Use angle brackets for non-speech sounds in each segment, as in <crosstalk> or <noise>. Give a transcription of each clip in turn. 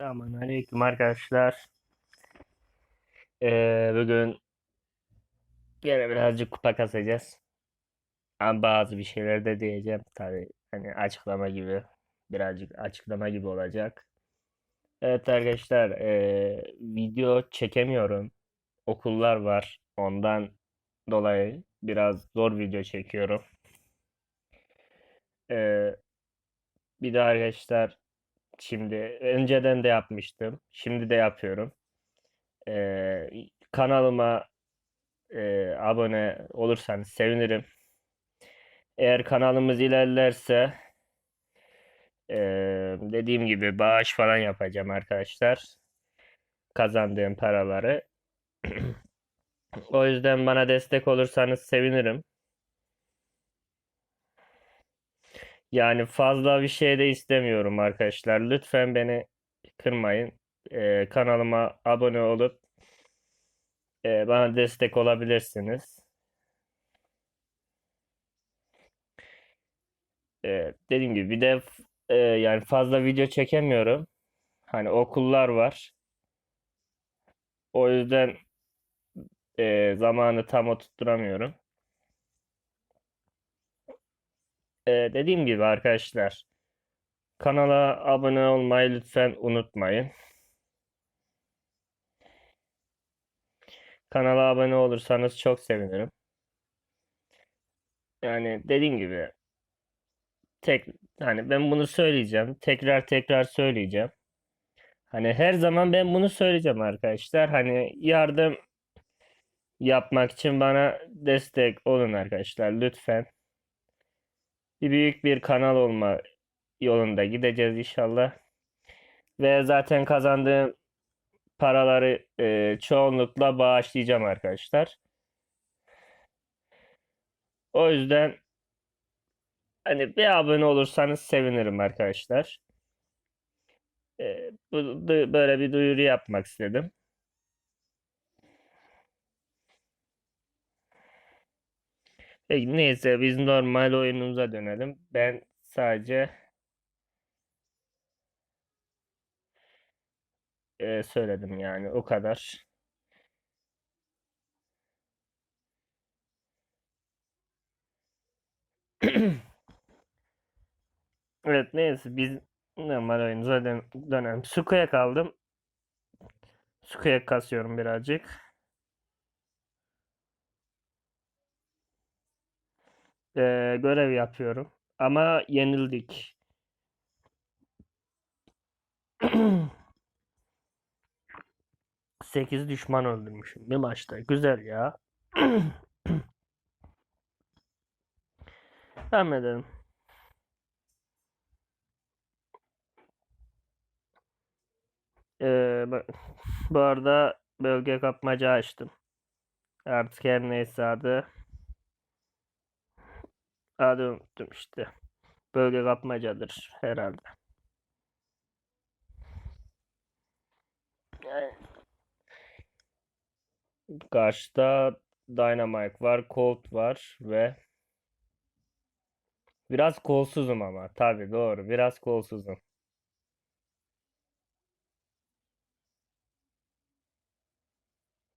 Aman aleyküm arkadaşlar. Ee, bugün gene birazcık kupa kasacağız. Ama bazı bir şeyler de diyeceğim. Tabii hani açıklama gibi birazcık açıklama gibi olacak. Evet arkadaşlar ee, video çekemiyorum. Okullar var. Ondan dolayı biraz zor video çekiyorum. Ee, bir de arkadaşlar şimdi önceden de yapmıştım. Şimdi de yapıyorum. Ee, kanalıma e, abone olursanız sevinirim. Eğer kanalımız ilerlerse e, dediğim gibi bağış falan yapacağım arkadaşlar. Kazandığım paraları. <clears throat> O yüzden bana destek olursanız sevinirim. Yani fazla bir şey de istemiyorum arkadaşlar. Lütfen beni kırmayın. Ee, kanalıma abone olup e, bana destek olabilirsiniz. Ee, dediğim gibi bir de e, yani fazla video çekemiyorum. Hani okullar var. O yüzden e, zamanı tam oturtturamıyorum. Ee, dediğim gibi arkadaşlar kanala abone olmayı lütfen unutmayın. Kanala abone olursanız çok sevinirim. Yani dediğim gibi tek hani ben bunu söyleyeceğim. Tekrar tekrar söyleyeceğim. Hani her zaman ben bunu söyleyeceğim arkadaşlar. Hani yardım yapmak için bana destek olun arkadaşlar lütfen. Büyük bir kanal olma yolunda gideceğiz inşallah. Ve zaten kazandığım paraları e, çoğunlukla bağışlayacağım arkadaşlar. O yüzden hani bir abone olursanız sevinirim arkadaşlar. E, bu- böyle bir duyuru yapmak istedim. Peki neyse biz normal oyunumuza dönelim. Ben sadece e, söyledim yani o kadar. <clears throat> Evet neyse biz normal oyunumuza dön dönelim. Suku'ya kaldım. Suku'ya kasıyorum birazcık. Ee, görev yapıyorum. Ama yenildik. <clears throat> 8 düşman öldürmüşüm bir maçta. Güzel ya. <clears throat> Devam edelim. Ee, bu arada bölge kapmaca açtım. Artık her neyse adı. Adı unuttum işte. Bölge kapmacadır herhalde. Karşıda Dynamite var, Colt var ve biraz kolsuzum ama. Tabii doğru. Biraz kolsuzum.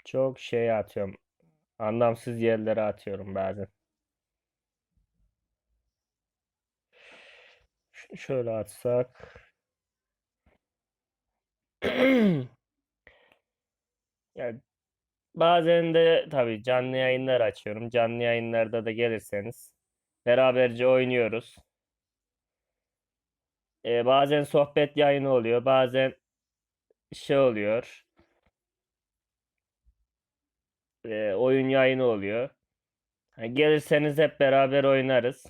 Çok şey atıyorum. Anlamsız yerlere atıyorum bazen. Şöyle atsak. Yani bazen de tabii canlı yayınlar açıyorum. Canlı yayınlarda da gelirseniz beraberce oynuyoruz. Ee, bazen sohbet yayını oluyor. Bazen şey oluyor. Ee, oyun yayını oluyor. Hani gelirseniz hep beraber oynarız.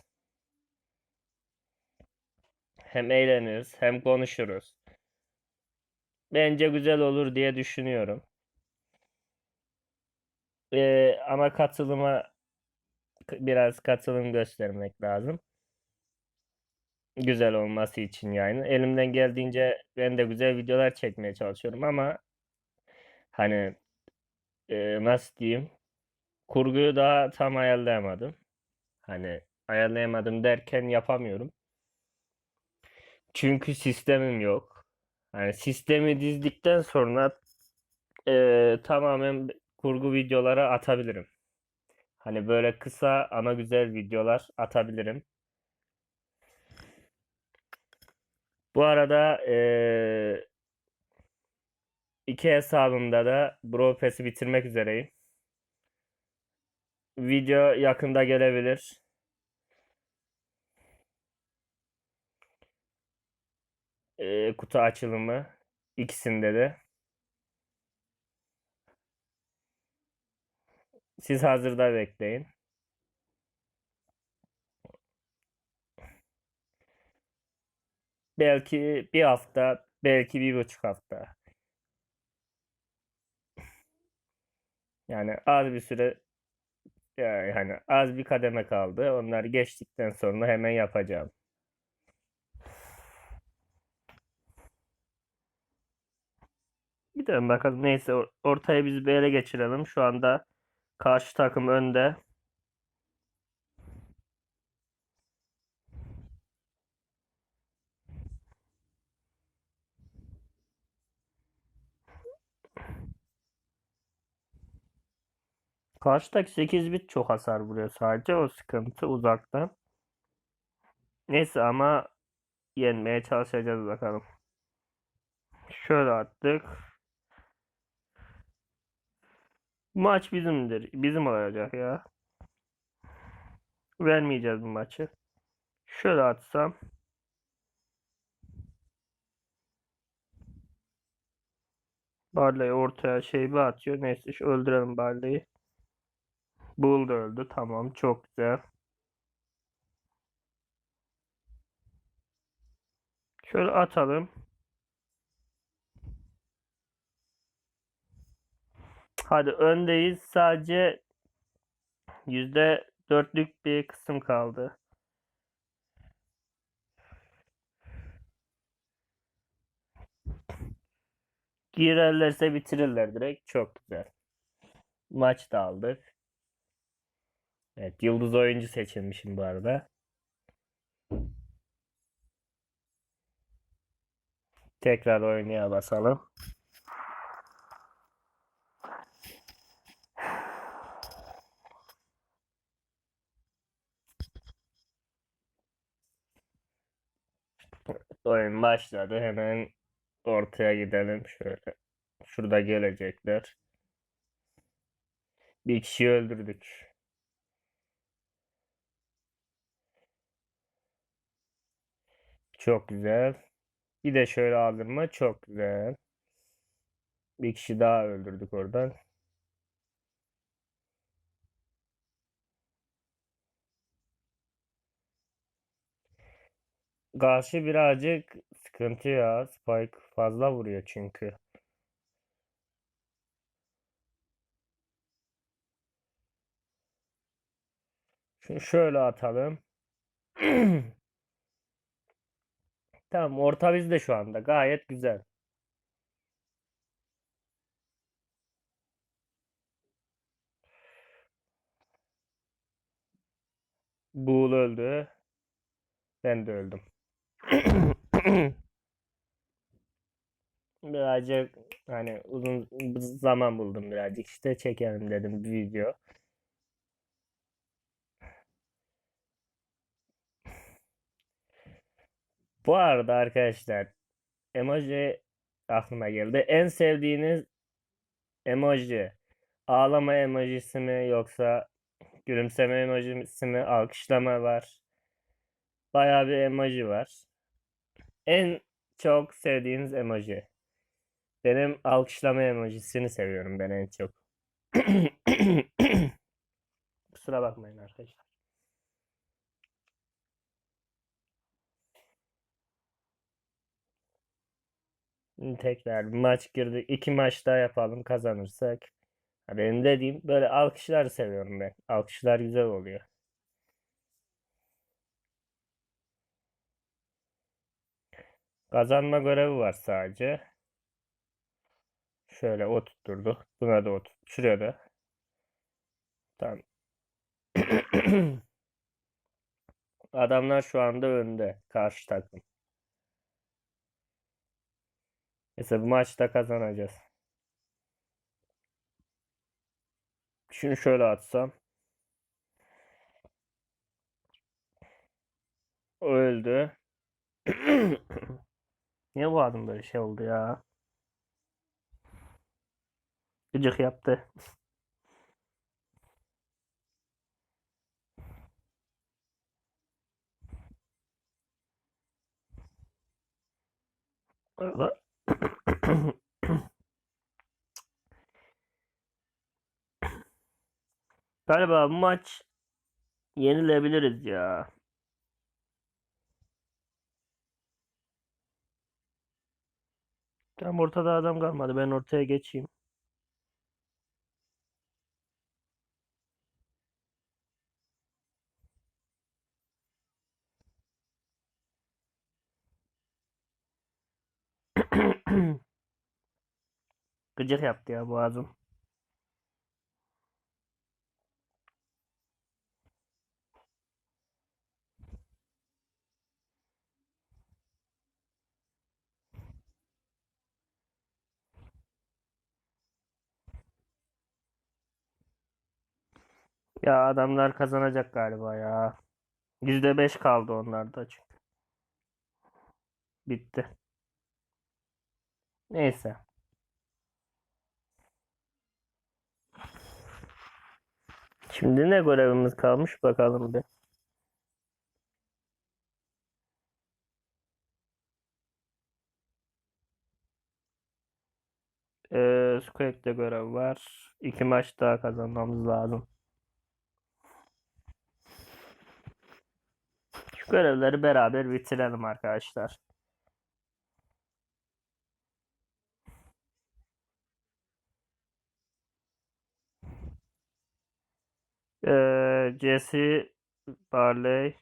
Hem eğleniriz hem konuşuruz. Bence güzel olur diye düşünüyorum. Ee, ama katılıma biraz katılım göstermek lazım. Güzel olması için yani. Elimden geldiğince ben de güzel videolar çekmeye çalışıyorum ama hani e, nasıl diyeyim? Kurguyu daha tam ayarlayamadım. Hani ayarlayamadım derken yapamıyorum. Çünkü sistemim yok. hani sistemi dizdikten sonra eee, tamamen kurgu videoları atabilirim. Hani böyle kısa ama güzel videolar atabilirim. Bu arada eee, iki hesabımda da Pass'i bitirmek üzereyim. Video yakında gelebilir. Eee, kutu açılımı ikisinde de. Siz hazırda bekleyin. Belki bir hafta, belki bir buçuk hafta. Yani az bir süre yani az bir kademe kaldı. Onlar geçtikten sonra hemen yapacağım. De bakalım neyse or- ortaya biz bir ele geçirelim. Şu anda karşı takım önde. Karşıdaki 8 bit çok hasar vuruyor sadece. O sıkıntı uzaktan. Neyse ama yenmeye çalışacağız bakalım. Şöyle attık. Maç bizimdir. Bizim olacak ya. Vermeyeceğiz bu maçı. Şöyle atsam. Barley ortaya şey bir atıyor. Neyse şu öldürelim Barley'i. Bull da öldü. Tamam çok güzel. Şöyle atalım. Hadi öndeyiz. Sadece yüzde dörtlük bir kısım kaldı. Girerlerse bitirirler direkt. Çok güzel. Maç da aldık. Evet, yıldız oyuncu seçilmişim bu arada. Tekrar oynaya basalım. Oyun başladı. Hemen ortaya gidelim. Şöyle. Şurada gelecekler. Bir kişiyi öldürdük. Çok güzel. Bir de şöyle aldırma. Çok güzel. Bir kişi daha öldürdük oradan. Karşı birazcık sıkıntı ya. Spike fazla vuruyor çünkü. Şunu şöyle atalım. <clears throat> Tamam orta bizde şu anda. Gayet güzel. Buğul öldü. Ben de öldüm. <coughs> Birazcık hani uzun zaman buldum birazcık işte çekelim dedim bir video. Bu arada arkadaşlar emoji aklıma geldi. En sevdiğiniz emoji ağlama emojisi mi yoksa gülümseme emojisi mi alkışlama var. Bayağı bir emoji var. En çok sevdiğiniz emoji. Benim alkışlama emojisini seviyorum ben en çok. <coughs> Kusura bakmayın arkadaşlar. Tekrar maç girdik. İki maç daha yapalım kazanırsak. Benim dediğim böyle alkışlar seviyorum ben. Alkışlar güzel oluyor. Kazanma görevi var sadece. Şöyle oturtturdu. Buna da oturt. Şuraya da. Tamam. <clears throat> Adamlar şu anda önde. Karşı takım. Neyse bu maçta kazanacağız. Şunu şöyle atsam. Öldü. <clears throat> Niye bu adam böyle şey oldu ya? Gıcık yaptı. Öyle. Galiba bu maç yenilebiliriz ya. Tam ortada adam kalmadı. Ben ortaya geçeyim. <clears throat> Gıcık yaptı ya boğazım. Ya adamlar kazanacak galiba ya. %5 kaldı onlarda çünkü. Bitti. Neyse. Şimdi ne görevimiz kalmış bakalım bir. Ee, Squake'de görev var. İki maç daha kazanmamız lazım. Görevleri beraber bitirelim arkadaşlar. Ee, Jesse Barley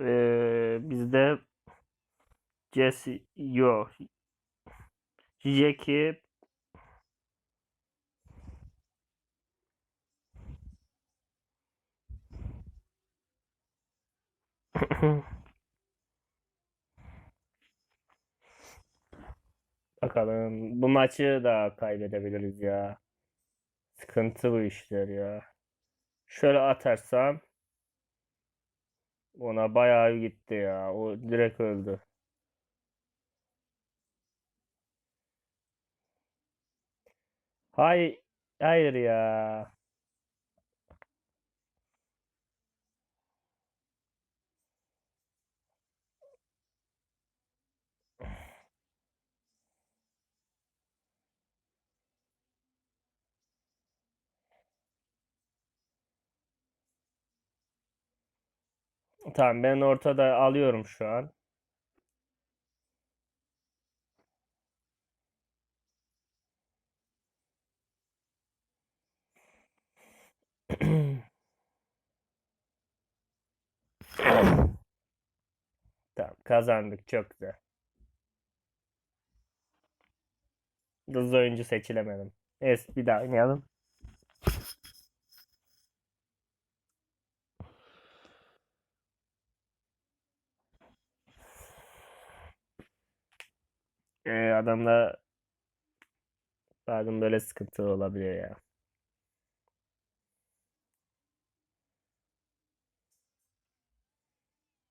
ee, bizde Jesse yok. Jackie <clears throat> Bakalım bu maçı da kaybedebiliriz ya. Sıkıntı bu işler ya. Şöyle atarsam ona bayağı gitti ya. O direkt öldü. Hay hayır ya. Tamam ben ortada alıyorum şu an. <clears throat> Tamam kazandık çok güzel. Hızlı oyuncu seçilemedim. Evet bir daha oynayalım. Ee, adamla bazen böyle sıkıntı olabiliyor ya.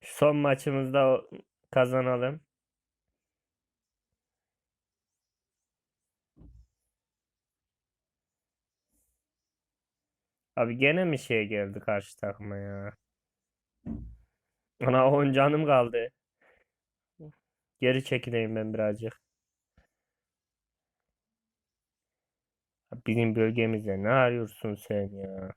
Son maçımızda kazanalım. Abi gene mi şey geldi karşı takıma ya? Ana 10 canım kaldı. Geri çekileyim ben birazcık. Bizim bölgemizde ne arıyorsun sen ya?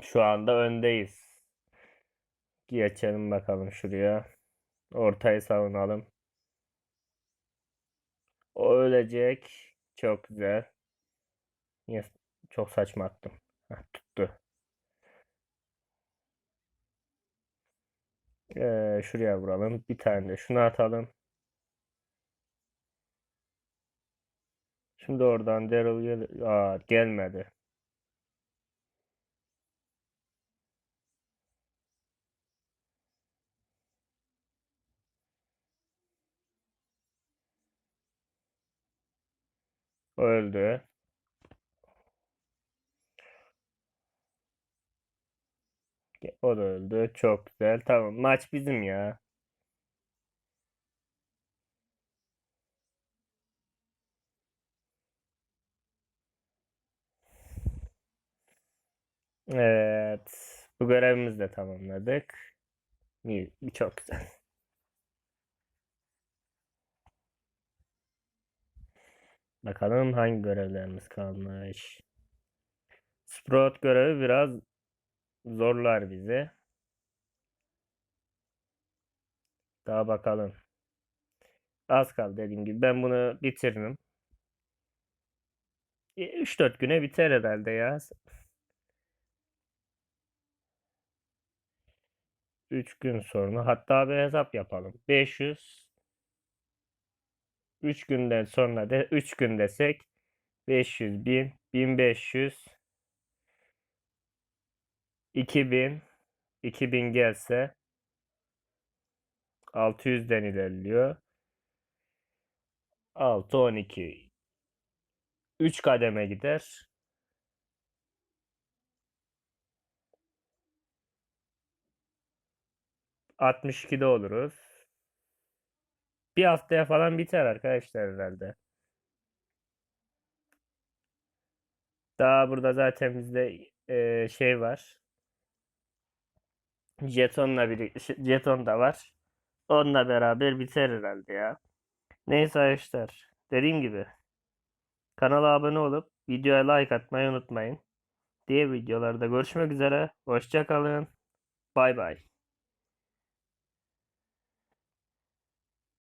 Şu anda öndeyiz. Geçelim bakalım şuraya. Ortayı savunalım. O ölecek. Çok güzel. Niye çok saçma attım. Heh, tuttu. Ee, şuraya vuralım. Bir tane de şunu atalım. Şimdi oradan Daryl gel Aa, gelmedi. Öldü. O da öldü. Çok güzel. Tamam maç bizim ya. Evet. Bu görevimizi de tamamladık. Çok güzel. <laughs> Bakalım hangi görevlerimiz kalmış. Sprout görevi biraz zorlar bizi. Daha bakalım. Az kaldı dediğim gibi. Ben bunu bitiririm. 3-4 güne biter herhalde ya. 3 gün sonra hatta bir hesap yapalım. 500 3 günden sonra da 3 gün desek 500 1000 1500 2000 2000 gelse 600'den ilerliyor. 6 12 3 kademe gider. Altmış ikide oluruz. Bir haftaya falan biter arkadaşlar herhalde. Daha burada zaten bizde e, şey var. Jetonla bir jeton da var. Onunla beraber biter herhalde ya. Neyse arkadaşlar. Dediğim gibi kanala abone olup videoya like atmayı unutmayın. Diğer videolarda görüşmek üzere. Hoşça kalın. Bay bay.